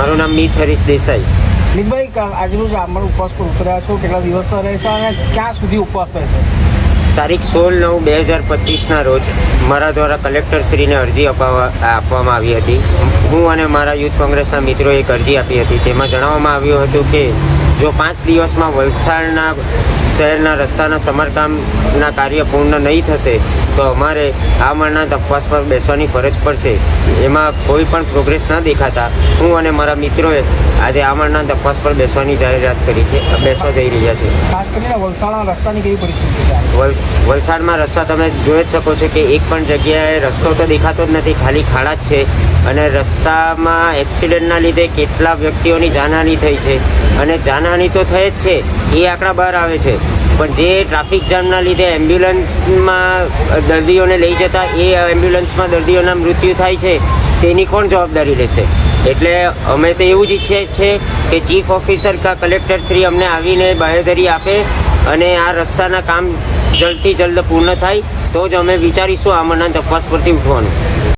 મારું નામ મીત હરીશ દેસાઈ. મિતભાઈ આજનું આમણ ઉપવાસ પર ઉતર્યા છો. કેટલા દિવસનો રહેશે અને ક્યાં સુધી ઉપવાસ રહેશે? તારીખ સોળ નવ બે હજાર પચીસના રોજ મારા દ્વારા કલેક્ટરશ્રીને અરજી અપાવવા આપવામાં આવી હતી. હું અને મારા યુથ કોંગ્રેસના મિત્રોએ એક અરજી આપી હતી. તેમાં જણાવવામાં આવ્યું હતું કે જો પાંચ દિવસમાં વલસાડના શહેરના રસ્તાના સમારકામના કાર્ય પૂર્ણ નહીં થશે તો અમારે આ મણના તપવાસ પર બેસવાની ફરજ પડશે. એમાં કોઈ પણ પ્રોગ્રેસ ન દેખાતા. હું અને મારા મિત્રોએ આજે આ મણના તપવાસ પર બેસવાની જાહેરાત કરી છે બેસવા જઈ રહ્યા છે ખાસ કરીને વલસાડના રસ્તાની કેવી પરિસ્થિતિ વલસાડમાં રસ્તા તમે જોઈ જ શકો છો કે એક પણ જગ્યાએ રસ્તો તો દેખાતો જ નથી ખાલી ખાડા જ છે. અને રસ્તામાં એક્સિડન્ટના લીધે કેટલા વ્યક્તિઓની જાનહાનિ થઈ છે. અને જાનહાનિ તો થઈ જ છે, એ આંકડા બહાર આવે છે. પણ જે ટ્રાફિક જામના લીધે એમ્બ્યુલન્સમાં દર્દીઓને લઈ જતા એ એમ્બ્યુલન્સમાં દર્દીઓના મૃત્યુ થાય છે, તેની કોણ જવાબદારી રહેશે એટલે અમે તો એવું જ ઈચ્છીએ છીએ કે ચીફ ઓફિસર કા કલેક્ટર શ્રી અમને આવીને બાહેધરી આપે અને આ રસ્તાના કામ જલ્દથી જલ્દ પૂર્ણ થાય, તો જ અમે વિચારીશું આમના તપાસ પરથી ઉઠવાનું.